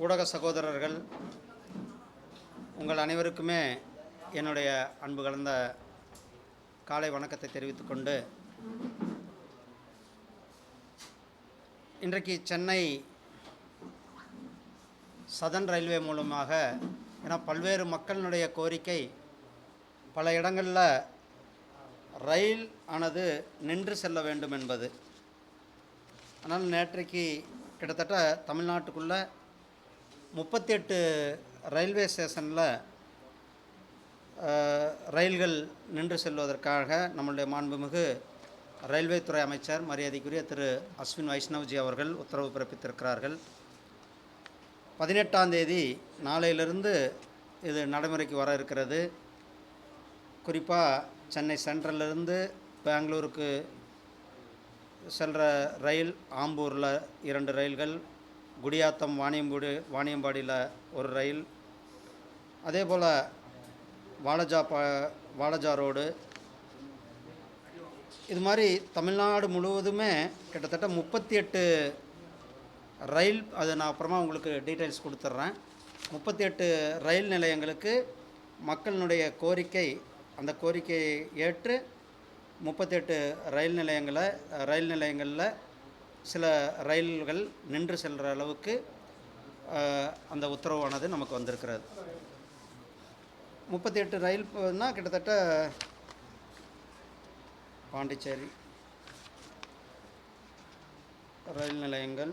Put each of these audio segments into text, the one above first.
ஊடக சகோதரர்கள் உங்கள் அனைவருக்குமே என்னுடைய அன்பு கலந்த காலை வணக்கத்தை தெரிவித்துக்கொண்டு இன்றைக்கு சென்னை சதன் ரயில்வே மூலமாக ஏன்னா பல்வேறு மக்களினுடைய கோரிக்கை பல இடங்களில் ரயில் ஆனது நின்று செல்ல வேண்டும் என்பது. ஆனால் நேற்றைக்கு கிட்டத்தட்ட தமிழ்நாட்டுக்குள்ளே முப்பத்தெட்டு ரயில்வே ஸ்டேஷனில் ரயில்கள் நின்று செல்வதற்காக நம்முடைய மாண்புமிகு ரயில்வே துறை அமைச்சர் மரியாதைக்குரிய திரு அஸ்வின் வைஷ்ணவ்ஜி அவர்கள் உத்தரவு பிறப்பித்திருக்கிறார்கள். பதினெட்டாம் தேதி நாளையிலிருந்து இது நடைமுறைக்கு வர இருக்கிறது. குறிப்பாக சென்னை சென்ட்ரல்லிருந்து பெங்களூருக்கு செல்கிற ரயில் ஆம்பூரில் இரண்டு ரயில்கள் குடியாத்தம் வாணியம்பூடி வாணியம்பாடியில் ஒரு ரயில். அதே போல் வாலஜா பா வாலஜா ரோடு. இது மாதிரி தமிழ்நாடு முழுவதுமே கிட்டத்தட்ட முப்பத்தி எட்டு ரயில் அது நான் அப்புறமா உங்களுக்கு டீட்டெயில்ஸ் கொடுத்துட்றேன் முப்பத்தி எட்டு ரயில் நிலையங்களுக்கு மக்களினுடைய கோரிக்கை அந்த கோரிக்கையை ஏற்று முப்பத்தெட்டு ரயில் நிலையங்களை ரயில் நிலையங்களில் சில ரயில்கள் நின்று செல்கிற அளவுக்கு அந்த உத்தரவானது நமக்கு வந்திருக்கிறது. முப்பத்தி எட்டு ரயில்னா கிட்டத்தட்ட பாண்டிச்சேரி ரயில் நிலையங்கள்.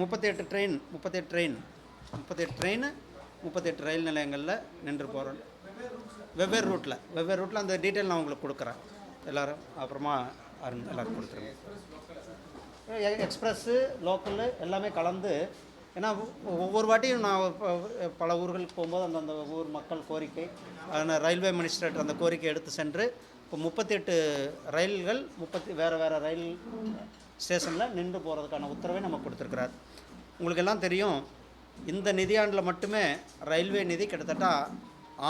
முப்பத்தி எட்டு ட்ரெயின் முப்பத்தெட்டு ட்ரெயின் முப்பத்தெட்டு ட்ரெயின் முப்பத்தெட்டு ரயில் நிலையங்களில் நின்று போகிறோம் வெவ்வேறு ரூட்டில் வெவ்வேறு ரூட்டில் அந்த டீட்டெயில் நான் உங்களுக்கு கொடுக்குறேன். எல்லோரும் அப்புறமா அருண் எல்லாரும் கொடுத்துருங்க. எக்ஸ்ப்ரெஸ்ஸு எக்ஸ்பிரஸ்ஸு லோக்கலு எல்லாமே கலந்து ஏன்னா ஒவ்வொரு வாட்டியும் நான் பல ஊர்களுக்கு போகும்போது அந்தந்த ஊர் மக்கள் கோரிக்கை அதனால் ரயில்வே மினிஸ்ட்ரேட் அந்த கோரிக்கை எடுத்து சென்று இப்போ முப்பத்தெட்டு ரயில்கள் முப்பத்தி வேறு வேறு ரயில் ஸ்டேஷனில் நின்று போகிறதுக்கான உத்தரவை நம்ம கொடுத்துருக்குறார். உங்களுக்கு எல்லாம் தெரியும் இந்த நிதியாண்டில் மட்டுமே ரயில்வே நிதி கிட்டத்தட்ட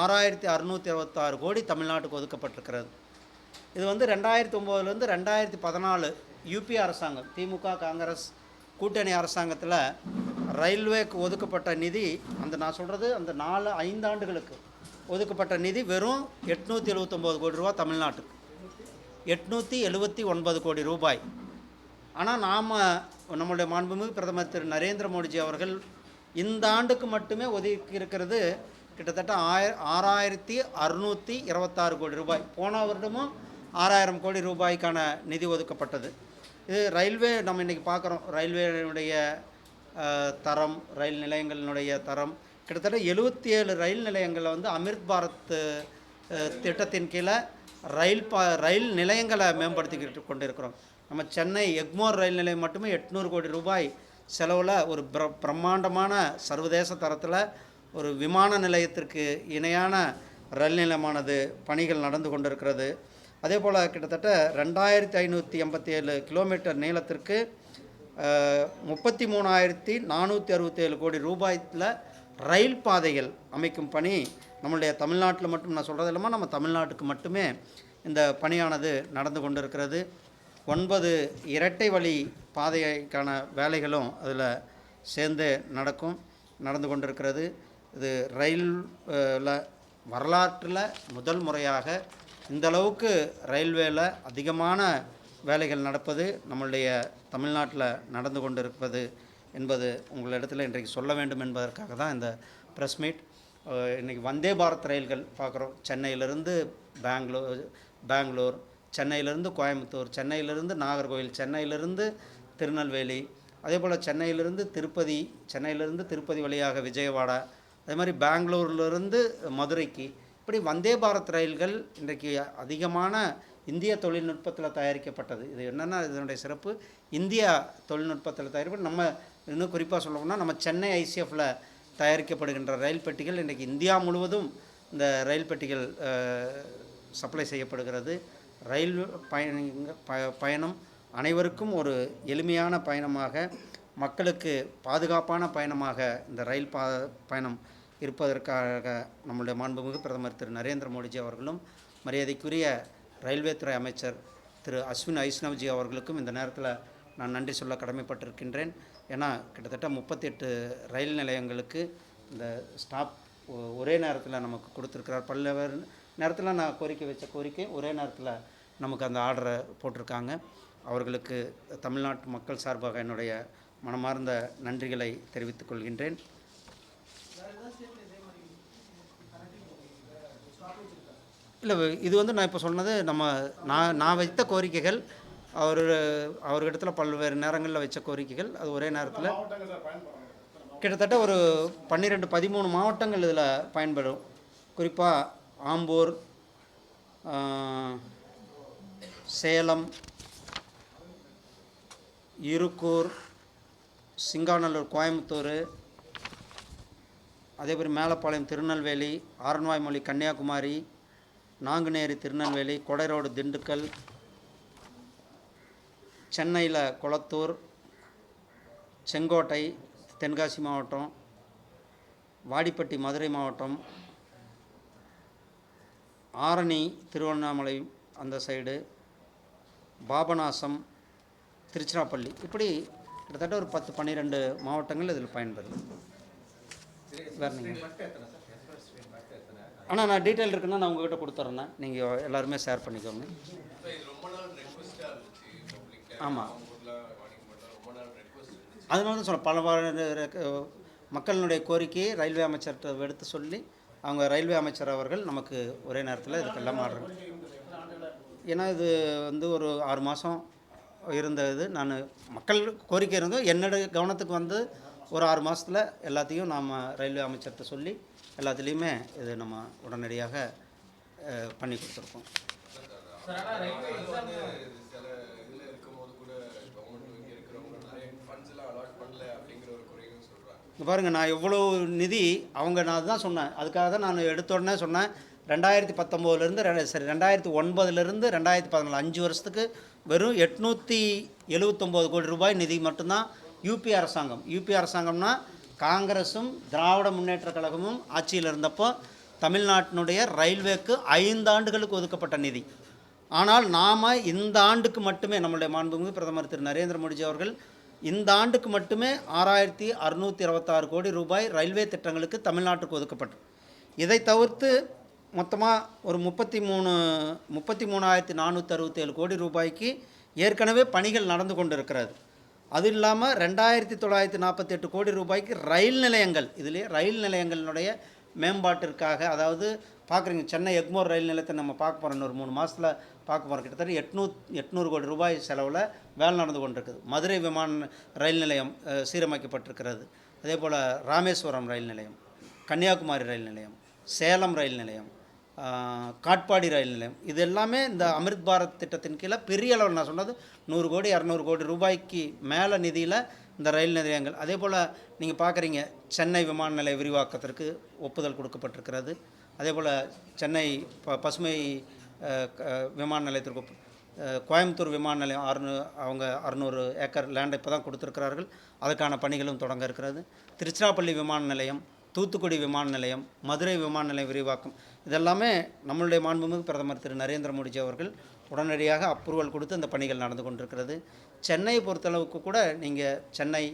ஆறாயிரத்தி அறுநூற்றி அறுபத்தாறு கோடி தமிழ்நாட்டுக்கு ஒதுக்கப்பட்டிருக்கிறது. இது வந்து ரெண்டாயிரத்தி ஒம்போதுலேருந்து ரெண்டாயிரத்தி பதினாலு யூபி அரசாங்கம் திமுக காங்கிரஸ் கூட்டணி அரசாங்கத்தில் ரயில்வேக்கு ஒதுக்கப்பட்ட நிதி அந்த நான் சொல்கிறது அந்த நாலு ஐந்தாண்டுகளுக்கு ஒதுக்கப்பட்ட நிதி வெறும் எட்நூற்றி எழுபத்தொம்போது கோடி ரூபா தமிழ்நாட்டுக்கு. எட்நூற்றி எழுபத்தி ஒன்பது கோடி ரூபாய். ஆனால் நாம் நம்முடைய மாண்புமிகு பிரதமர் திரு நரேந்திர மோடிஜி அவர்கள் இந்த ஆண்டுக்கு மட்டுமே ஒதுக்கி இருக்கிறது கிட்டத்தட்ட ஆய ஆறாயிரத்தி அறுநூற்றி இருபத்தாறு கோடி ரூபாய். போன வருடமும் ஆறாயிரம் கோடி ரூபாய்க்கான நிதி ஒதுக்கப்பட்டது. இது ரயில்வே நம்ம இன்றைக்கி பார்க்குறோம். ரயில்வேனுடைய தரம் ரயில் நிலையங்களினுடைய தரம். கிட்டத்தட்ட எழுபத்தி ஏழு ரயில் நிலையங்களில் வந்து அமிர்த் பாரத் திட்டத்தின் கீழே ரயில் பா ரயில் நிலையங்களை மேம்படுத்திக்கிட்டு கொண்டிருக்கிறோம். நம்ம சென்னை எக்மோர் ரயில் நிலையம் மட்டுமே எட்நூறு கோடி ரூபாய் செலவில் ஒரு பிர பிரம்மாண்டமான சர்வதேச தரத்தில் ஒரு விமான நிலையத்திற்கு இணையான ரயில் நிலையமானது பணிகள் நடந்து கொண்டிருக்கிறது. அதே போல் கிட்டத்தட்ட ரெண்டாயிரத்தி ஐநூற்றி எண்பத்தி ஏழு கிலோமீட்டர் நீளத்திற்கு முப்பத்தி மூணாயிரத்தி நானூற்றி அறுபத்தேழு கோடி ரூபாயில் ரயில் பாதைகள் அமைக்கும் பணி நம்மளுடைய தமிழ்நாட்டில் மட்டும் நான் சொல்கிறது இல்லாமல் நம்ம தமிழ்நாட்டுக்கு மட்டுமே இந்த பணியானது நடந்து கொண்டிருக்கிறது. ஒன்பது இரட்டை வழி பாதைக்கான வேலைகளும் அதில் சேர்ந்து நடக்கும் நடந்து கொண்டிருக்கிறது. இது ரயில் வரலாற்றில் முதல் முறையாக இந்த அளவுக்கு ரயில்வேல அதிகமான வேலைகள் நடப்பது நம்மளுடைய தமிழ்நாட்டில் நடந்து கொண்டிருப்பது என்பது உங்களிடத்தில் இன்றைக்கு சொல்ல வேண்டும் என்பதற்காக தான் இந்த ப்ரெஸ் மீட் இன்றைக்கி வந்தே பாரத் ரயில்கள் பார்க்குறோம் சென்னையிலேருந்து பெங்களூர் பெங்களூர் சென்னையிலேருந்து கோயம்புத்தூர் சென்னையிலேருந்து நாகர்கோவில் சென்னையிலேருந்து திருநெல்வேலி அதே போல் சென்னையிலிருந்து திருப்பதி சென்னையிலிருந்து திருப்பதி வழியாக விஜயவாடா அதே மாதிரி பெங்களூர்லேருந்து மதுரைக்கு இப்படி வந்தே பாரத் ரயில்கள் இன்றைக்கு அதிகமான இந்திய தொழில்நுட்பத்தில் தயாரிக்கப்பட்டது. இது என்னென்னா இதனுடைய சிறப்பு. இந்தியா தொழில்நுட்பத்தில் தயாரிப்பு நம்ம இன்னும் குறிப்பாக சொல்லணும்னா நம்ம சென்னை ஐசிஎஃப்பில் தயாரிக்கப்படுகின்ற ரயில் பெட்டிகள் இன்றைக்கி இந்தியா முழுவதும் இந்த ரயில் பெட்டிகள் சப்ளை செய்யப்படுகிறது. ரயில் பயண ப பயணம் அனைவருக்கும் ஒரு எளிமையான பயணமாக மக்களுக்கு பாதுகாப்பான பயணமாக இந்த ரயில் பா பயணம் இருப்பதற்காக நம்முடைய மாண்புமிகு பிரதமர் திரு நரேந்திர மோடிஜி அவர்களும் மரியாதைக்குரிய ரயில்வே துறை அமைச்சர் திரு அஸ்வின் வைஷ்ணவ்ஜி அவர்களுக்கும் இந்த நேரத்தில் நான் நன்றி சொல்ல கடமைப்பட்டிருக்கின்றேன். ஏன்னா கிட்டத்தட்ட முப்பத்தெட்டு ரயில் நிலையங்களுக்கு இந்த ஸ்டாப் ஒ- ஒரே நேரத்தில் நமக்கு கொடுத்துருக்கிறார். பல்வேறு நேரத்தில் நான் கோரிக்கை வச்ச கோரிக்கை ஒரே நேரத்தில் நமக்கு அந்த ஆர்டரை போட்டிருக்காங்க. அவர்களுக்கு தமிழ்நாட்டு மக்கள் சார்பாக என்னுடைய மனமார்ந்த நன்றிகளை தெரிவித்துக் கொள்கின்றேன். இல்லை இது வந்து நான் இப்போ சொன்னது நம்ம நான் நான் வைத்த கோரிக்கைகள் அவர் அவர்கிட்ட பல்வேறு நேரங்களில் வச்ச கோரிக்கைகள் அது ஒரே நேரத்தில். கிட்டத்தட்ட ஒரு பன்னிரெண்டு பதிமூணு மாவட்டங்கள் இதில் பயன்படும். குறிப்பாக ஆம்பூர் சேலம் இருக்கூர் சிங்காநல்லூர் கோயம்புத்தூர் அதேமாதிரி மேலப்பாளையம் திருநெல்வேலி ஆரன்வாய்மொழி கன்னியாகுமரி நாங்குநேரி திருநெல்வேலி கொடைரோடு திண்டுக்கல் சென்னையில் கொளத்தூர் செங்கோட்டை தென்காசி மாவட்டம் வாடிப்பட்டி மதுரை மாவட்டம் ஆரணி திருவண்ணாமலை அந்த சைடு பாபநாசம் திருச்சிராப்பள்ளி. இப்படி கிட்டத்தட்ட ஒரு பத்து பன்னிரெண்டு மாவட்டங்கள் இதில் பயன்பெறும் வேறு நீங்கள் ஆனால் நான் டீட்டெயில் இருக்குன்னா நான் உங்ககிட்ட கொடுத்துட்றேண்ணே நீங்கள் எல்லாருமே ஷேர் பண்ணிக்கோங்க. ஆமாம் அதனால தான் சொல்ல பல மக்களினுடைய கோரிக்கையை ரயில்வே அமைச்சர்கிட்ட எடுத்து சொல்லி அவங்க ரயில்வே அமைச்சர் அவர்கள் நமக்கு ஒரே நேரத்தில் இதுக்கெல்லாம் ஆர்டர். ஏன்னா இது வந்து ஒரு ஆறு மாதம் இருந்த இது நான் மக்கள் கோரிக்கை இருந்தோம் என்னோட கவனத்துக்கு வந்து ஒரு ஆறு மாதத்தில் எல்லாத்தையும் நாம் ரயில்வே அமைச்சர்கிட்ட சொல்லி எல்லாத்துலேயுமே இது நம்ம உடனடியாக பண்ணி கொடுத்துருக்கோம். பாருங்கள் நான் எவ்வளோ நிதி அவங்க நான் அதுதான் சொன்னேன். அதுக்காக தான் நான் எடுத்த உடனே சொன்னேன். ரெண்டாயிரத்தி பத்தொம்போதுலேருந்து ரெ சரி ரெண்டாயிரத்தி ஒன்பதுலேருந்து ரெண்டாயிரத்தி பதினாலு அஞ்சு வருஷத்துக்கு வெறும் எட்நூற்றி எழுவத்தொம்போது கோடி ரூபாய் நிதி மட்டும்தான் யூபி அரசாங்கம். யூபி அரசாங்கம்னா காங்கிரஸும் திராவிட முன்னேற்றக் கழகமும் ஆட்சியில் இருந்தப்போ தமிழ்நாட்டினுடைய ரயில்வேக்கு ஐந்தாண்டுகளுக்கு ஒதுக்கப்பட்ட நிதி. ஆனால் நாம் இந்த ஆண்டுக்கு மட்டுமே நம்மளுடைய மாண்புமிகு பிரதமர் திரு. நரேந்திர மோடிஜி அவர்கள் இந்த ஆண்டுக்கு மட்டுமே ஆறாயிரத்தி அறுநூற்றி இருபத்தாறு கோடி ரூபாய் ரயில்வே திட்டங்களுக்கு தமிழ்நாட்டுக்கு ஒதுக்கப்பட்டது இதை தவிர்த்து மொத்தமாக ஒரு முப்பத்தி மூணு முப்பத்தி மூணாயிரத்தி நானூற்றி அறுபத்தேழு கோடி ரூபாய்க்கு ஏற்கனவே பணிகள் நடந்து கொண்டு இருக்கிறது அது இல்லாமல் ரெண்டாயிரத்தி தொள்ளாயிரத்தி நாற்பத்தெட்டு கோடி ரூபாய்க்கு ரயில் நிலையங்கள் இதுலேயே ரயில் நிலையங்களினுடைய மேம்பாட்டிற்காக அதாவது பார்க்குறீங்க சென்னை எக்மோர் ரயில் நிலையத்தை நம்ம பார்க்க போகிறோம் ஒரு மூணு மாதத்தில் பார்க்க போகிறோம் கிட்டத்தட்ட எட்நூத் எட்நூறு கோடி ரூபாய் செலவில் வேலை நடந்து கொண்டிருக்குது. மதுரை விமான ரயில் நிலையம் சீரமைக்கப்பட்டிருக்கிறது. அதே போல் ராமேஸ்வரம் ரயில் நிலையம் கன்னியாகுமரி ரயில் நிலையம் சேலம் ரயில் நிலையம் காட்பாடி ரயில் நிலையம். இது எல்லாமே இந்த அமிர்த் பாரத் திட்டத்தின் கீழே பெரிய அளவில் நான் சொன்னது நூறு கோடி இரநூறு கோடி ரூபாய்க்கு மேலே நிதியில் இந்த ரயில் நிலையங்கள். அதே போல் நீங்கள் பார்க்குறீங்க சென்னை விமான நிலைய விரிவாக்கத்திற்கு ஒப்புதல் கொடுக்கப்பட்டிருக்கிறது. அதே போல் சென்னை ப பசுமை க- விமான நிலையத்திற்கு கோயம்புத்தூர் விமான நிலையம் அறுநூ அவங்க அறுநூறு ஏக்கர் லேண்டை இப்போ தான் கொடுத்துருக்கிறார்கள். அதற்கான பணிகளும் தொடங்க இருக்கிறது. திருச்சிராப்பள்ளி விமான நிலையம் தூத்துக்குடி விமான நிலையம் மதுரை விமான நிலையம் விரிவாக்கம். இதெல்லாமே நம்மளுடைய மாண்புமிகு பிரதமர் திரு நரேந்திர மோடிஜி அவர்கள் உடனடியாக அப்ரூவல் கொடுத்து அந்த பணிகள் நடந்து கொண்டிருக்கிறது. சென்னையை பொறுத்தளவுக்கு கூட நீங்கள் சென்னை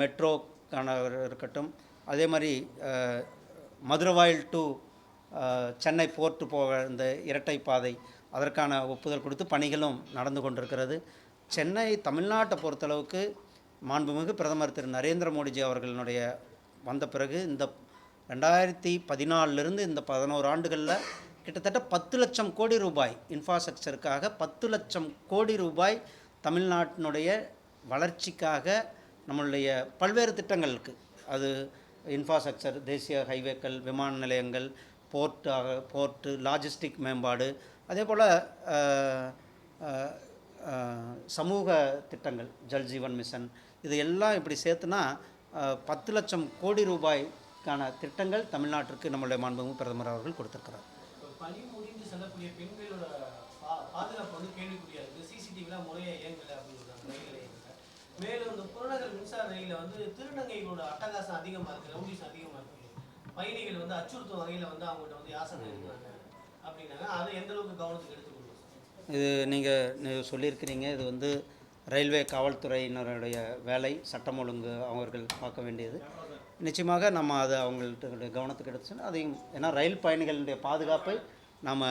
மெட்ரோக்கான இருக்கட்டும் அதே மாதிரி மதுரவாயில் டு சென்னை போர்ட்டு போக இந்த இரட்டை பாதை அதற்கான ஒப்புதல் கொடுத்து பணிகளும் நடந்து கொண்டிருக்கிறது. சென்னை தமிழ்நாட்டை பொறுத்தளவுக்கு மாண்புமிகு பிரதமர் திரு நரேந்திர மோடிஜி அவர்களுடைய வந்த பிறகு இந்த ரெண்டாயிரத்தி பதினாலிருந்து இந்த பதினோரு ஆண்டுகளில் கிட்டத்தட்ட பத்து லட்சம் கோடி ரூபாய் இன்ஃப்ராஸ்ட்ரக்சருக்காக பத்து லட்சம் கோடி ரூபாய் தமிழ்நாட்டினுடைய வளர்ச்சிக்காக நம்மளுடைய பல்வேறு திட்டங்களுக்கு அது இன்ஃப்ராஸ்ட்ரக்சர் தேசிய ஹைவேக்கள் விமான நிலையங்கள் போர்ட்டாக போர்ட்டு லாஜிஸ்டிக் மேம்பாடு அதே போல் சமூக திட்டங்கள் ஜல் ஜீவன் மிஷன் இது எல்லாம் இப்படி சேர்த்துனா பத்து லட்சம் கோடி ரூபாய்க்கான திட்டங்கள் தமிழ்நாட்டிற்கு நம்மளுடைய மாண்புமிகு பிரதமர் அவர்கள் கொடுத்திருக்கிறார். மேலும் இந்த புறநகர் மின்சார ரயிலில் வந்து திருநங்கைகளோட அட்டகாசம் அதிகமாக இருக்குது ரவுடிஸ் அதிகமாக இருக்குது பயணிகள் வந்து அச்சுறுத்தும் வகையில் வந்து அவங்கள்ட்ட வந்து யாசனை இருக்கிறாங்க அப்படின்னாங்க. அதை எந்த அளவுக்கு கவனத்துக்கு எடுத்துக்கொள்ளும் இது நீங்கள் சொல்லியிருக்கிறீங்க. இது வந்து ரயில்வே காவல்துறையினருடைய வேலை சட்டம் ஒழுங்கு அவர்கள் பார்க்க வேண்டியது. நிச்சயமாக நம்ம அதை அவங்கள்ட்ட கவனத்துக்கு எடுத்துச்சுன்னா அதையும் ஏன்னா ரயில் பயணிகளுடைய பாதுகாப்பை நாம்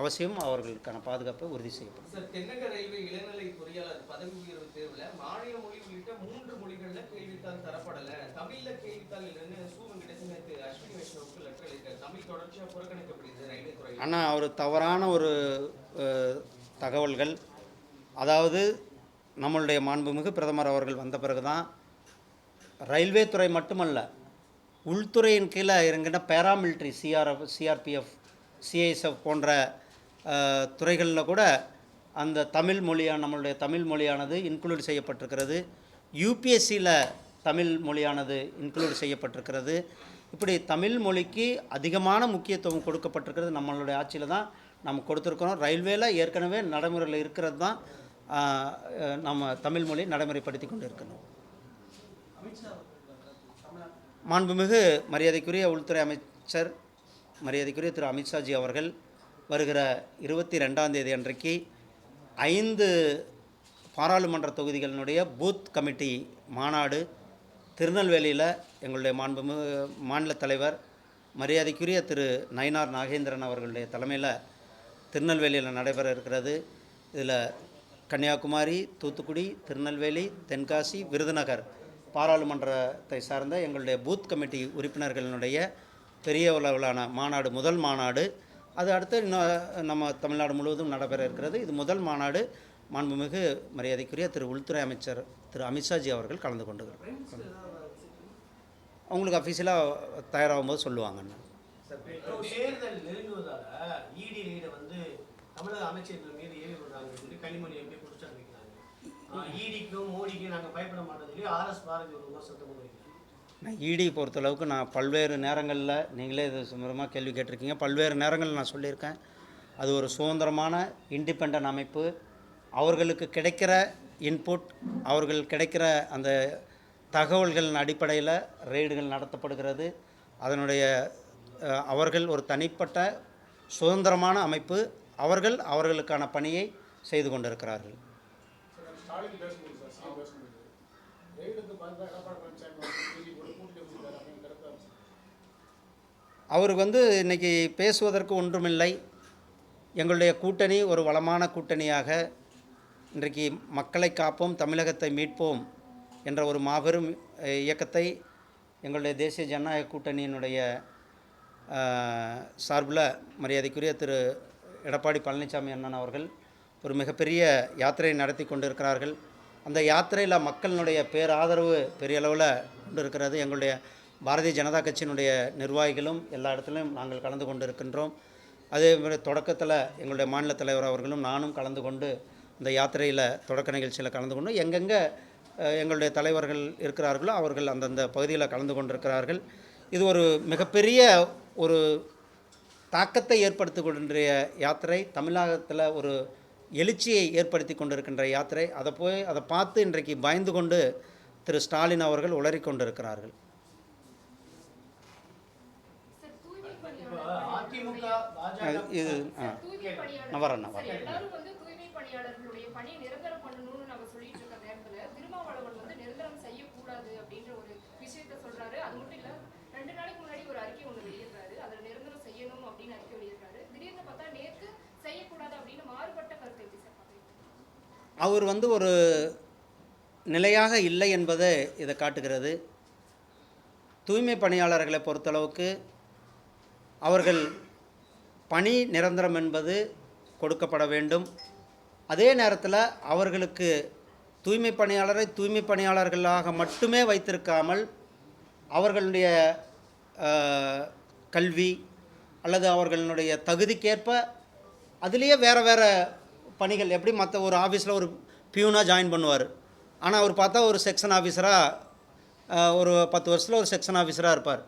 அவசியம் அவர்களுக்கான பாதுகாப்பை உறுதி செய்யப்படும். சார் தென்னக ரயில்வே இளநிலை பொறியாளர் பதவி உயர்வு தேர்வுல மாநில மொழி உள்ளிட்ட மூன்று மொழிகள்ல கேள்வித்தாள் தரப்படல. தமிழ்ல கேள்வித்தாள் இல்லைன்னு சு வெங்கடேசன் நேற்று அஸ்வினி வைஷ்ணவுக்கு லெட்டர் எழுதியிருக்காரு தமிழ் தொடர்ச்சியா புறக்கணிக்கப்படுது ரயில்வே துறையில். ஆனால் ஒரு தவறான ஒரு தகவல்கள் அதாவது நம்மளுடைய மாண்புமிகு பிரதமர் அவர்கள் வந்த பிறகு தான் ரயில்வே துறை மட்டுமல்ல உள்துறையின் கீழே இருக்கின்ற பேராமிலிட்ரி சிஆர்எஃப் சிஆர்பிஎஃப் சிஐஎஸ்எஃப் போன்ற துறைகளில் கூட அந்த தமிழ் மொழியான நம்மளுடைய தமிழ் மொழியானது இன்க்ளூட் செய்யப்பட்டிருக்கிறது. யூபிஎஸ்சியில் தமிழ் மொழியானது இன்க்ளூட் செய்யப்பட்டிருக்கிறது. இப்படி தமிழ் மொழிக்கு அதிகமான முக்கியத்துவம் கொடுக்கப்பட்டிருக்கிறது நம்மளுடைய ஆட்சியில் தான் நம்ம கொடுத்துருக்குறோம். ரயில்வேல ஏற்கனவே நடைமுறையில் இருக்கிறது தான் நம்ம தமிழ் மொழி நடைமுறைப்படுத்தி கொண்டு இருக்கணும் மாண்புமிகு மரியாதைக்குரிய உள்துறை அமைச்சர் மரியாதைக்குரிய திரு. அமித்ஷாஜி அவர்கள் வருகிற இருபத்தி ரெண்டாம் தேதி அன்றைக்கு ஐந்து பாராளுமன்ற தொகுதிகளினுடைய பூத் கமிட்டி மாநாடு திருநெல்வேலியில் எங்களுடைய மாண்புமிகு மாநில தலைவர் மரியாதைக்குரிய திரு. நயினார் நாகேந்திரன் அவர்களுடைய தலைமையில் திருநெல்வேலியில் நடைபெற இருக்கிறது. இதில் கன்னியாகுமரி தூத்துக்குடி திருநெல்வேலி தென்காசி விருதுநகர் பாராளுமன்றத்தை சார்ந்த எங்களுடைய பூத் கமிட்டி உறுப்பினர்களினுடைய பெரிய அளவிலான மாநாடு முதல் மாநாடு. அது அடுத்து இன்னும் நம்ம தமிழ்நாடு முழுவதும் நடைபெற இருக்கிறது. இது முதல் மாநாடு. மாண்புமிகு மரியாதைக்குரிய திரு உள்துறை அமைச்சர் திரு அமித்ஷாஜி அவர்கள் கலந்து கொண்டு அவங்களுக்கு அஃபீஷியலாக தயாராகும்போது சொல்லுவாங்கண்ணா தேர்தல் இடி வந்து தமிழக அமைச்சர்கள் மீது ஏவி கனிமொழி ஈடிக்கும் மோடிக்கும் நாங்கள் பயப்பட மாட்டோம். சொல்லி ஆர்எஸ் பாரதி ஒரு விமர்சனத்தை நான் இடி பொறுத்தளவுக்கு நான் பல்வேறு நேரங்களில் நீங்களே இது சுமரமாக கேள்வி கேட்டிருக்கீங்க. பல்வேறு நேரங்களில் நான் சொல்லியிருக்கேன். அது ஒரு சுதந்திரமான இண்டிபெண்ட் அமைப்பு. அவர்களுக்கு கிடைக்கிற இன்புட் அவர்கள் கிடைக்கிற அந்த தகவல்களின் அடிப்படையில் ரெய்டுகள் நடத்தப்படுகிறது. அதனுடைய அவர்கள் ஒரு தனிப்பட்ட சுதந்திரமான அமைப்பு. அவர்கள் அவர்களுக்கான பணியை செய்து கொண்டிருக்கிறார்கள். காலேஜ் பேசும்போது சார் சிஎம் பேசும்போது. ரெய்டுக்கு பார்த்தா எடப்பாடி பழனிசாமி வந்து பிஜேபி கூட கூட்டணி வச்சிருக்காரு அப்படின்னு கருத்து அவருக்கு வந்து இன்றைக்கி பேசுவதற்கு ஒன்றுமில்லை. எங்களுடைய கூட்டணி ஒரு வளமான கூட்டணியாக இன்றைக்கு மக்களை காப்போம் தமிழகத்தை மீட்போம் என்ற ஒரு மாபெரும் இயக்கத்தை எங்களுடைய தேசிய ஜனநாயக கூட்டணியினுடைய சார்பில் மரியாதைக்குரிய திரு எடப்பாடி பழனிசாமி அண்ணன் அவர்கள் ஒரு மிகப்பெரிய யாத்திரை நடத்தி கொண்டிருக்கிறார்கள். அந்த யாத்திரையில் மக்களினுடைய பேராதரவு பெரிய அளவில் கொண்டு இருக்கிறது எங்களுடைய பாரதிய ஜனதா கட்சியினுடைய நிர்வாகிகளும் எல்லா இடத்துலையும் நாங்கள் கலந்து கொண்டு இருக்கின்றோம் அதே மாதிரி தொடக்கத்தில் எங்களுடைய மாநில தலைவர் அவர்களும் நானும் கலந்து கொண்டு இந்த யாத்திரையில் தொடக்க நிகழ்ச்சியில் கலந்து கொண்டு எங்கெங்கே எங்களுடைய தலைவர்கள் இருக்கிறார்களோ அவர்கள் அந்தந்த பகுதியில் கலந்து கொண்டிருக்கிறார்கள். இது ஒரு மிகப்பெரிய ஒரு தாக்கத்தை ஏற்படுத்தி கொண்டிய யாத்திரை. தமிழகத்தில் ஒரு எழுச்சியை ஏற்படுத்தி கொண்டிருக்கின்ற யாத்திரை. அதை போய் அதை பார்த்து இன்றைக்கு பயந்து கொண்டு திரு ஸ்டாலின் அவர்கள் உளறிக் கொண்டிருக்கிறார்கள். இது நான் வரேன், நான் வரேன். எல்லாரும் வந்து தூய்மை பணியாளர்களுடைய பணியை நிரந்தரம் பண்ணணும்னு நம்ம சொல்லிட்டு இருக்க நேரத்துல திருமாவளவன் வந்து நிரந்தரம் செய்யக்கூடாது அப்படின்ற ஒரு விஷயத்த சொல்றாரு அது மட்டும் இல்ல ரெண்டு நாளைக்கு முன்னாடி ஒரு அறிக்கை ஒண்ணு வெளியிடுறாரு அதுல நிரந்தரம் செய்யணும் அப்படின்னு அறிக்கை வெளியிடுறாரு திடீர்னு பார்த்தா நேத்து செய்யக்கூடாது அப்படின்னு மாறுபட்ட கருத்தை எப்படி சார் பாக்குறீங்க அவர் வந்து ஒரு நிலையாக இல்லை என்பதை இதை காட்டுகிறது. தூய்மை பணியாளர்களை பொறுத்தளவுக்கு அவர்கள் பணி நிரந்தரம் என்பது கொடுக்கப்பட வேண்டும். அதே நேரத்தில் அவர்களுக்கு தூய்மை பணியாளரை தூய்மை பணியாளர்களாக மட்டுமே வைத்திருக்காமல் அவர்களுடைய கல்வி அல்லது அவர்களுடைய தகுதிக்கேற்ப அதுலேயே வேறு வேறு பணிகள் எப்படி மற்ற ஒரு ஆஃபீஸில் ஒரு பியூனாக ஜாயின் பண்ணுவார்? ஆனால் அவர் பார்த்தா ஒரு செக்ஷன் ஆஃபீஸராக ஒரு பத்து வருஷத்தில் ஒரு செக்ஷன் ஆஃபீஸராக இருப்பார்.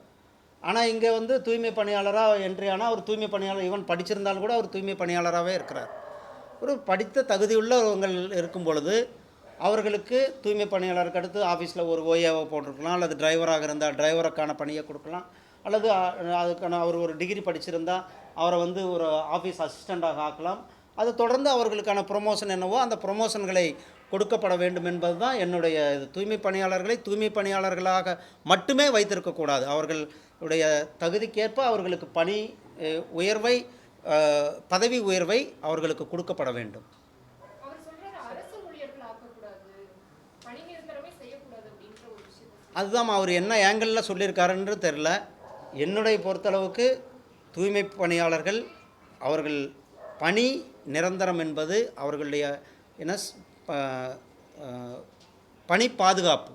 ஆனால் இங்கே வந்து தூய்மை பணியாளராக என்ட்ரி ஆனால் அவர் தூய்மை பணியாளர் ஈவன் படிச்சிருந்தாலும் கூட அவர் தூய்மை பணியாளராகவே இருக்கிறார். ஒரு படித்த தகுதியுள்ளவங்கள் இருக்கும் பொழுது அவர்களுக்கு தூய்மை பணியாளருக்கு அடுத்து ஆஃபீஸில் ஒரு ஓஏவை போட்டிருக்கலாம் அல்லது டிரைவராக இருந்தால் டிரைவருக்கான பணியை கொடுக்கலாம் அல்லது அதுக்கான அவர் ஒரு டிகிரி படிச்சிருந்தால் அவரை வந்து ஒரு ஆஃபீஸ் அசிஸ்டண்ட்டாக ஆக்கலாம் அது தொடர்ந்து அவர்களுக்கான ப்ரொமோஷன் என்னவோ அந்த ப்ரொமோஷன்களை கொடுக்கப்பட வேண்டும் என்பது தான் என்னுடைய இது. தூய்மை பணியாளர்களை தூய்மை பணியாளர்களாக மட்டுமே வைத்திருக்கக்கூடாது அவர்களுடைய தகுதிக்கேற்ப அவர்களுக்கு பணி உயர்வை பதவி உயர்வை அவர்களுக்கு கொடுக்கப்பட வேண்டும். அதுதான் அவர் என்ன ஆங்கிளில் சொல்லியிருக்காருன்னு தெரில என்னுடைய பொறுத்தளவுக்கு தூய்மை பணியாளர்கள் அவர்கள் பணி நிரந்தரம் என்பது அவர்களுடைய என்ன பணி பாதுகாப்பு.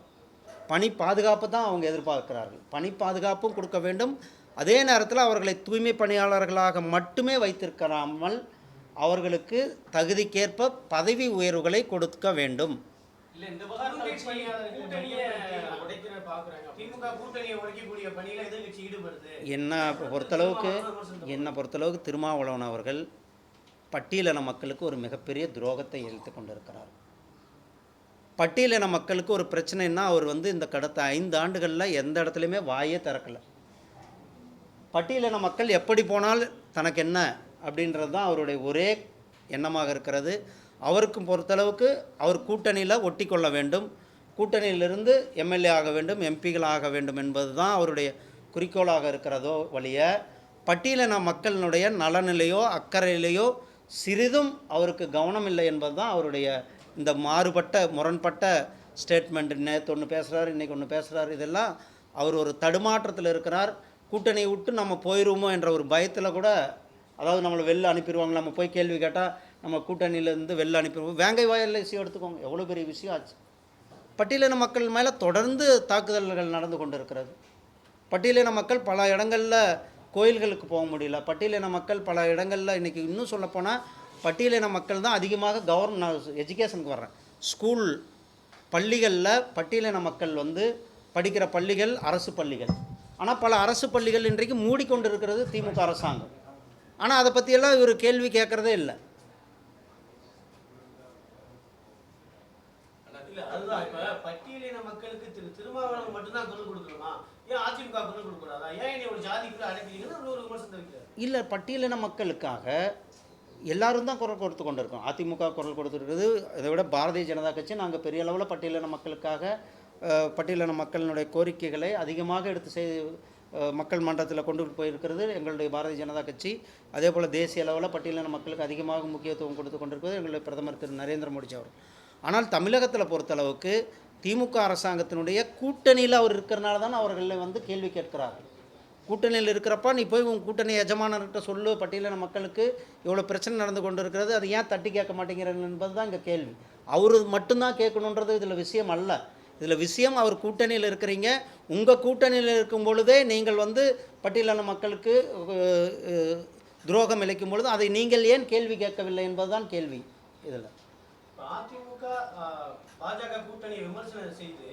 பணி பாதுகாப்பு தான் அவங்க எதிர்பார்க்கிறார்கள். பணி பாதுகாப்பும் கொடுக்க வேண்டும். அதே நேரத்தில் அவர்களை தூய்மை பணியாளர்களாக மட்டுமே வைத்திருக்காமல் அவர்களுக்கு தகுதிக்கேற்ப பதவி உயர்வுகளை கொடுக்க வேண்டும். என்ன பொறுத்தளவுக்கு என்னை பொறுத்தளவுக்கு திருமாவளவன் அவர்கள் பட்டியலின மக்களுக்கு ஒரு மிகப்பெரிய துரோகத்தை இழைத்து கொண்டிருக்கிறார். பட்டியலின மக்களுக்கு ஒரு பிரச்சனைன்னா அவர் வந்து இந்த கடத்த ஐந்து ஆண்டுகளில் எந்த இடத்துலையுமே வாயே திறக்கலை. பட்டியலின மக்கள் எப்படி போனால் தனக்கு என்ன அப்படின்றது தான் அவருடைய ஒரே எண்ணமாக இருக்கிறது. அவருக்கும் பொறுத்தளவுக்கு அவர் கூட்டணியில் ஒட்டி கொள்ள வேண்டும். கூட்டணியிலிருந்து எம்எல்ஏ ஆக வேண்டும் எம்பிகள் ஆக வேண்டும் என்பது தான் அவருடைய குறிக்கோளாக இருக்கிறதோ வழிய பட்டியலின மக்களினுடைய நலனிலையோ அக்கறையிலையோ சிறிதும் அவருக்கு கவனம் இல்லை என்பது தான் அவருடைய இந்த மாறுபட்ட முரண்பட்ட ஸ்டேட்மெண்ட் நேற்று ஒன்று பேசுகிறார் இன்றைக்கி ஒன்று பேசுகிறார் இதெல்லாம் அவர் ஒரு தடுமாற்றத்தில் இருக்கிறார். கூட்டணியை விட்டு நம்ம போயிடுவோமோ என்ற ஒரு பயத்தில் கூட அதாவது நம்மளை வெளில அனுப்பிடுவாங்க நம்ம போய் கேள்வி கேட்டால் நம்ம கூட்டணியிலேருந்து வெளில அனுப்பிடுவோம். வேங்கை வாயில் விஷயம் எடுத்துக்கோங்க. எவ்வளோ பெரிய விஷயம் ஆச்சு. பட்டியலின மக்கள் மேலே தொடர்ந்து தாக்குதல்கள் நடந்து கொண்டு இருக்கிறது பட்டியலின மக்கள் பல இடங்களில் கோயில்களுக்கு போக முடியல. பட்டியலின மக்கள் பல இடங்களில் இன்றைக்கி இன்னும் சொல்லப்போனால் பட்டியலின மக்கள் தான் அதிகமாக கவர்மெண்ட் நான் எஜுகேஷனுக்கு வர்றேன். ஸ்கூல் பள்ளிகளில் பட்டியலின மக்கள் வந்து படிக்கிற பள்ளிகள் அரசு பள்ளிகள். ஆனால் பல அரசு பள்ளிகள் இன்றைக்கு மூடிக்கொண்டு இருக்கிறது திமுக அரசாங்கம். ஆனால் அதை பற்றியெல்லாம் இவர் கேள்வி கேட்குறதே இல்லை. அதுதான். இப்ப பட்டியலின மக்களுக்கு திரு திருமாவளவன் மட்டும்தான் இல்லை பட்டியலின மக்களுக்காக எல்லாரும் தான் குரல் கொடுத்து கொண்டு இருக்கோம் அதிமுக குரல் கொடுத்துருக்குது இதை விட பாரதிய ஜனதா கட்சி நாங்கள் பெரிய அளவில் பட்டியலின மக்களுக்காக பட்டியலின மக்களினுடைய கோரிக்கைகளை அதிகமாக எடுத்து செய் மக்கள் மன்றத்தில் கொண்டு போயிருக்கிறது எங்களுடைய பாரதிய ஜனதா கட்சி. அதே போல் தேசிய அளவில் பட்டியலின மக்களுக்கு அதிகமாக முக்கியத்துவம் கொடுத்து கொண்டிருப்பது எங்களுடைய பிரதமர் திரு நரேந்திர மோடி அவர் ஆனால் தமிழகத்தில் பொறுத்தளவுக்கு திமுக அரசாங்கத்தினுடைய கூட்டணியில் அவர் இருக்கிறனால தான் அவர்களை வந்து கேள்வி கேட்கிறார்கள். கூட்டணியில் இருக்கிறப்ப நீ போய் உன் கூட்டணி எஜமானர்கிட்ட சொல்லு பட்டியலின மக்களுக்கு இவ்வளோ பிரச்சனை நடந்து கொண்டு இருக்கிறது அது ஏன் தட்டி கேட்க மாட்டேங்கிறீங்க என்பது தான் இங்கே கேள்வி. அவர் மட்டும்தான் கேட்கணுன்றது இதில் விஷயம் அல்ல. இதில் விஷயம் அவர் கூட்டணியில் இருக்கிறீங்க. உங்கள் கூட்டணியில் இருக்கும் பொழுதே நீங்கள் வந்து பட்டியலான மக்களுக்கு துரோகம் இழைக்கும் பொழுது அதை நீங்கள் ஏன் கேள்வி கேட்கவில்லை என்பதுதான் கேள்வி இதில். அதிமுக பாஜக கூட்டணியை விமர்சனம் செய்து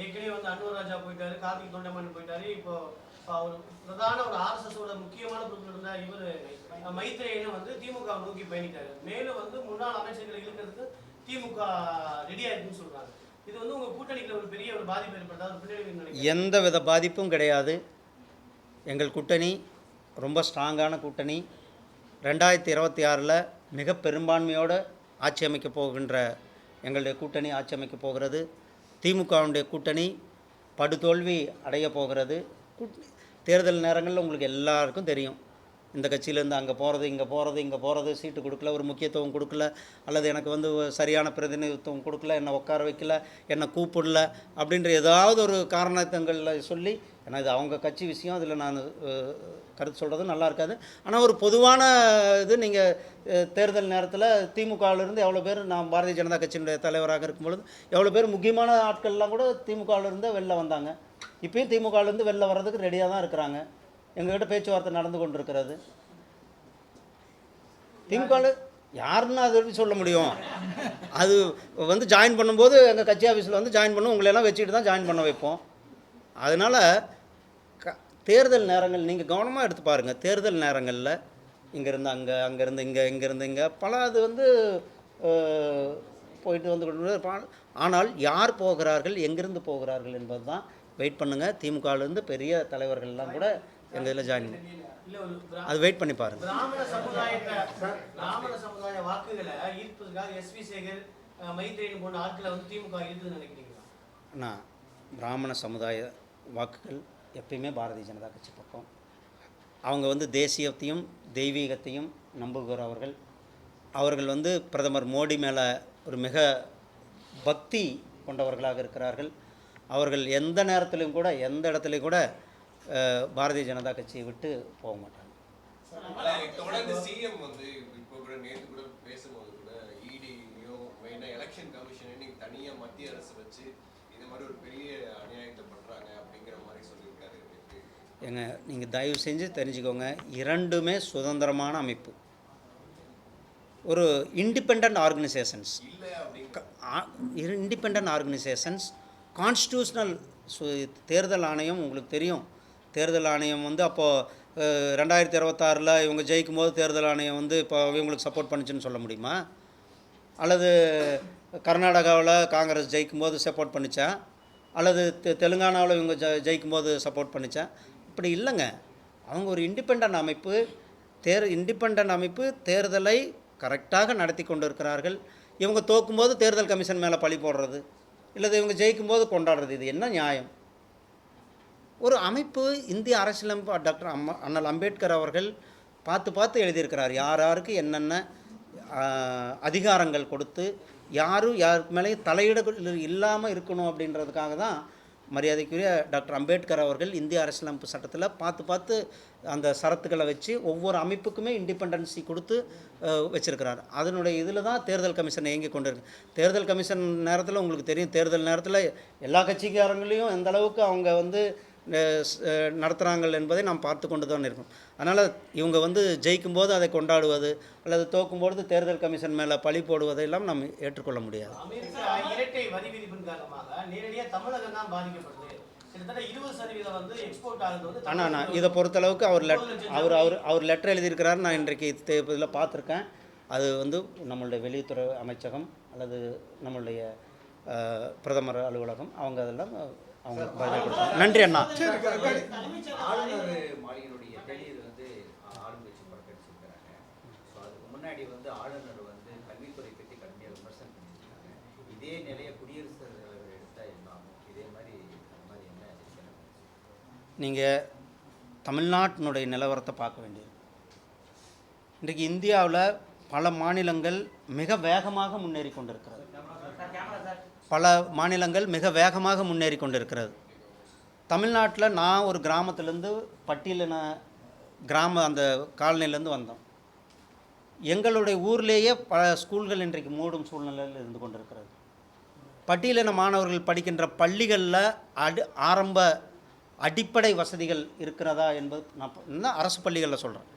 ஏற்கனவே வந்து அன்வர் ராஜா போயிட்டாரு கார்த்திக் தொண்டமான் போயிட்டாரு. இப்போ அவர் பிரதான ஒரு ஆர்எஸ்எஸ் முக்கியமான பொறுப்பில் இருந்த இவர் மைத்ரேயனும் வந்து திமுக நோக்கி பயணிட்டாரு மேலும் வந்து முன்னாள் அமைச்சர்களை இழுக்கிறதுக்கு திமுக ரெடியா இருக்குன்னு சொல்றாங்க. இது வந்து உங்க கூட்டணிக்கு ஒரு பெரிய ஒரு பாதிப்பு ஏற்படுத்தா ஒரு பின்னடைவு எந்த வித பாதிப்பும் கிடையாது. எங்கள் கூட்டணி ரொம்ப ஸ்ட்ராங்கான கூட்டணி. ரெண்டாயிரத்தி இருபத்தி ஆறில் மிக பெரும்பான்மையோடு ஆட்சி அமைக்கப் போகின்ற எங்களுடைய கூட்டணி ஆட்சி அமைக்கப் போகிறது. திமுகவுடைய கூட்டணி படுதோல்வி அடைய போகிறது. கூட்- தேர்தல் நேரங்களில் உங்களுக்கு எல்லாருக்கும் தெரியும். இந்த கட்சியிலேருந்து அங்கே போகிறது இங்கே போகிறது இங்கே போகிறது சீட்டு கொடுக்கல ஒரு முக்கியத்துவம் கொடுக்கல அல்லது எனக்கு வந்து சரியான பிரதிநிதித்துவம் கொடுக்கல என்னை உட்கார வைக்கல என்னை கூப்பிடல அப்படின்ற ஏதாவது ஒரு காரணத்தங்களில் சொல்லி ஏன்னா இது அவங்க கட்சி விஷயம் அதில் நான் கருத்து சொல்கிறது நல்லா இருக்காது. ஆனால் ஒரு பொதுவான இது நீங்கள் தேர்தல் நேரத்தில் திமுகவிலிருந்து எவ்வளோ பேர் நான் பாரதிய ஜனதா கட்சியினுடைய தலைவராக இருக்கும் பொழுது எவ்வளோ பேர் முக்கியமான ஆட்கள்லாம் கூட திமுகவிலிருந்து வெளில வந்தாங்க. இப்பயும் திமுகவிலேருந்து வெளில வர்றதுக்கு ரெடியாக தான் இருக்கிறாங்க. எங்ககிட்ட பேச்சுவார்த்தை நடந்து கொண்டிருக்கிறது. திமுகவில் யாருன்னு அது எப்படி சொல்ல முடியும்? அது வந்து ஜாயின் பண்ணும்போது எங்கள் கட்சி ஆஃபீஸில் வந்து ஜாயின் பண்ணும் உங்களையெல்லாம் வச்சுக்கிட்டு தான் ஜாயின் பண்ண வைப்போம். அதனால் க தேர்தல் நேரங்கள் நீங்கள் கவனமாக எடுத்து பாருங்கள் தேர்தல் நேரங்களில் இங்கேருந்து அங்கே அங்கேருந்து இங்கே இங்கேருந்து இங்கே பல அது வந்து போயிட்டு வந்து கொண்டு ஆனால் யார் போகிறார்கள் எங்கேருந்து போகிறார்கள் என்பது தான் வெயிட் பண்ணுங்கள் திமுகவிலேருந்து பெரிய தலைவர்கள்லாம் கூட எங்கள் இதில் ஜாயின் பண்ணி. அது வெயிட் பண்ணி பாருங்கள் பிராமண சமுதாயத்தை பிராமண சமுதாய வாக்குகளை ஈர்ப்பதற்காக எஸ் வி சேகர் அஹ், மைத்ரேயன் போன்ற ஆட்களை வந்து திமுக இருக்குதுன்னு நினைக்கிறீங்களா? நான் பிராமண சமுதாய வாக்குகள் எப்பயுமே பாரதிய ஜனதா கட்சி பக்கம். அவங்க வந்து தேசியத்தையும் தெய்வீகத்தையும் நம்புகிறவர்கள் அவர்கள். வந்து பிரதமர் மோடி மேலே ஒரு மிக பக்தி கொண்டவர்களாக இருக்கிறார்கள். அவர்கள் எந்த நேரத்திலும் கூட எந்த இடத்துலையும் கூட பாரதிய ஜனதா கட்சியை விட்டு போக மாட்டாங்க. தொடர்ந்து சிஎம் வந்து இப்போ கூட நேத்து கூட பேசும்போது கூட இடியும் மெயினா எலெக்ஷன் கமிஷன் நீங்க தனியா மத்திய அரசு வச்சு இந்த மாதிரி ஒரு பெரிய அநியாயத்தை பண்றாங்க அப்படிங்கிற மாதிரி சொல்லியிருக்காரு நேத்து. எங்க நீங்கள் தயவு செஞ்சு தெரிஞ்சுக்கோங்க. இரண்டுமே சுதந்திரமான அமைப்பு. ஒரு independent organisations independent organisations constitutional தேர்தல் ஆணையம் உங்களுக்கு தெரியும். தேர்தல் ஆணையம் வந்து அப்போது ரெண்டாயிரத்தி இருபத்தாறில் இவங்க ஜெயிக்கும் போது தேர்தல் ஆணையம் வந்து இப்போ இவங்களுக்கு சப்போர்ட் பண்ணுச்சுன்னு சொல்ல முடியுமா? அல்லது கர்நாடகாவில் காங்கிரஸ் ஜெயிக்கும் போது சப்போர்ட் பண்ணித்தேன் அல்லது தெ தெலுங்கானாவில் இவங்க ஜெ ஜெயிக்கும் போது சப்போர்ட் பண்ணித்தேன் இப்படி இல்லைங்க. அவங்க ஒரு இண்டிபெண்ட் அமைப்பு தேர் இண்டிபெண்ட் அமைப்பு தேர்தலை கரெக்டாக நடத்தி கொண்டு இருக்கிறார்கள் இவங்க தோக்கும்போது தேர்தல் கமிஷன் மேலே பழி போடுறது. இல்லை இவங்க ஜெயிக்கும்போது கொண்டாடுறது. இது என்ன நியாயம்? ஒரு அமைப்பு இந்திய அரசியலமைப்பு டாக்டர் அம்மா அண்ணல் அம்பேத்கர் அவர்கள் பார்த்து பார்த்து எழுதியிருக்கிறார். யார் யாருக்கு என்னென்ன அதிகாரங்கள் கொடுத்து யாரும் யாருக்கு மேலேயும் தலையிட இல்லாமல் இருக்கணும் அப்படின்றதுக்காக தான் மரியாதைக்குரிய டாக்டர் அம்பேத்கர் அவர்கள் இந்திய அரசியலமைப்பு சட்டத்தில் பார்த்து பார்த்து அந்த சரத்துக்களை வச்சு ஒவ்வொரு அமைப்புக்குமே இண்டிபெண்டன்சி கொடுத்து வச்சுருக்கிறார். அதனுடைய இதில் தான் தேர்தல் கமிஷன் இயங்கி கொண்டு இருக்கு தேர்தல் கமிஷன் நேரத்தில் உங்களுக்கு தெரியும். தேர்தல் நேரத்தில் எல்லா கட்சிக்காரங்களையும் எந்த அளவுக்கு அவங்க வந்து நடத்துகிறாங்கள் என்பதை நாம் பார்த்து கொண்டு தான் இருக்கோம். அதனால் இவங்க வந்து ஜெயிக்கும் போது அதை கொண்டாடுவது அல்லது தோக்கும்பொழுது தேர்தல் கமிஷன் மேலே பழி போடுவதையெல்லாம் நாம் ஏற்றுக்கொள்ள முடியாது. ஆனால் நான் இதை பொறுத்தளவுக்கு அவர் லெட் அவர் அவர் அவர் லெட்டர் எழுதியிருக்கிறார். நான் இன்றைக்கு இதில் பார்த்துருக்கேன். அது வந்து நம்மளுடைய வெளியுறவு அமைச்சகம் அல்லது நம்மளுடைய பிரதமர் அலுவலகம் அவங்க அதெல்லாம் அவங்க நன்றி அண்ணா. ஆளுநர் மாளிகையினுடைய தேநீர் வந்து ஆ, ஆளுங்கட்சி புறக்கணிச்சிருக்கிறாங்க ஸோ அதுக்கு முன்னாடி வந்து ஆளுநர் வந்து கல்வித்துறை பற்றி கடுமையாக விமர்சனம் பண்ணியிருக்காங்க. இதே நிலையை குடியரசுத் தலைவர் எடுத்தால் என்ன ஆகும்? இதே மாதிரி அந்த மாதிரி என்ன decision? நீங்கள் தமிழ்நாட்டினுடைய நிலவரத்தை பார்க்க வேண்டியது. இன்றைக்கு இந்தியாவில் பல மாநிலங்கள் மிக வேகமாக முன்னேறி கொண்டிருக்கிறது. பல மாநிலங்கள் மிக வேகமாக முன்னேறி கொண்டிருக்கிறது. தமிழ்நாட்டில் நான் ஒரு கிராமத்துலேருந்து பட்டியலின கிராம அந்த காலனிலேருந்து வந்தோம். எங்களுடைய ஊர்லேயே பல ஸ்கூல்கள் இன்றைக்கு மூடும் சூழ்நிலையில் இருந்து கொண்டிருக்கிறது. பட்டியலின மாணவர்கள் படிக்கின்ற பள்ளிகளில் அடி ஆரம்ப அடிப்படை வசதிகள் இருக்கிறதா என்பது நான் நான் அரசு பள்ளிகளில் சொல்கிறேன்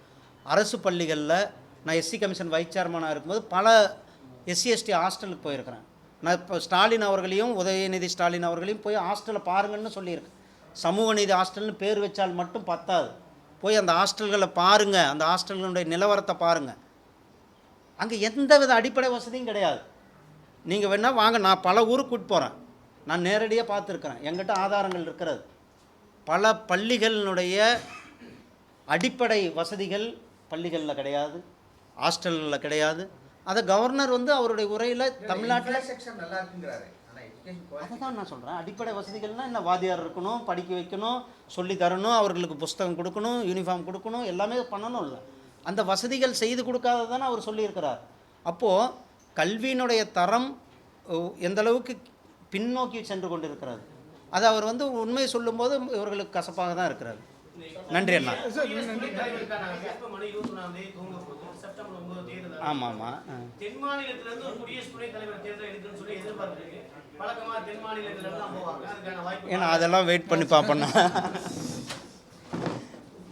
அரசு பள்ளிகளில் நான் எஸ்சி கமிஷன் வைஸ் சேர்மனாக இருக்கும்போது பல எஸ்சி எஸ்டி ஹாஸ்டலுக்கு போயிருக்கிறேன். நான் இப்போ ஸ்டாலின் அவர்களையும் உதயநிதி ஸ்டாலின் அவர்களையும் போய் ஹாஸ்டலில் பாருங்கன்னு சொல்லியிருக்கேன் சமூக நீதி ஹாஸ்டல்னு பேர் வச்சால் மட்டும் பத்தாது. போய் அந்த ஹாஸ்டல்களை பாருங்கள் அந்த ஹாஸ்டல்களுடைய நிலவரத்தை பாருங்கள் அங்கே எந்த வித அடிப்படை வசதியும் கிடையாது. நீங்கள் வேணால் வாங்க. நான் பல ஊருக்கு கூட்டு போகிறேன் நான் நேரடியாக பார்த்துருக்குறேன். எங்கிட்ட ஆதாரங்கள் இருக்கிறது. பல பள்ளிகளினுடைய அடிப்படை வசதிகள் பள்ளிகளில் கிடையாது. ஹாஸ்டல்களில் கிடையாது. அதை கவர்னர் வந்து அவருடைய உரையில் தமிழ்நாட்டில் செக்ஷன் நல்லா இருக்குங்கிறாரு ஆனால் எஜுகேஷன் அதை தான் நான் சொல்கிறேன் அடிப்படை வசதிகள்னால் என்ன? வாத்தியார் இருக்கணும் படிக்க வைக்கணும் சொல்லி தரணும் அவர்களுக்கு புஸ்தகம் கொடுக்கணும் யூனிஃபார்ம் கொடுக்கணும் எல்லாமே பண்ணணும் இல்லை. அந்த வசதிகள் செய்து கொடுக்காததானே அவர் சொல்லியிருக்கிறார். அப்போது கல்வியினுடைய தரம் எந்த அளவுக்கு பின்னோக்கி சென்று கொண்டிருக்கிறது அதை அவர் வந்து உண்மையை சொல்லும்போது இவர்களுக்கு கசப்பாக தான் இருக்கிறது நன்றி அண்ணா. ஆமாம் ஆமாம் தென் மாநிலத்துல இருந்து ஒரு குடியரசு துணைத் தலைவர் தேர்தல் எடுக்குன்னு சொல்லி எதிர்பார்த்துருக்கு. வழக்கமா தென் மாநிலத்துல இருந்து தான் போவாங்க. அதுக்கான வாய்ப்பு ஏன்னா அதெல்லாம் வெயிட் பண்ணி பார்ப்போண்ணா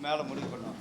மேலே முடிவு பண்ணுவோம்.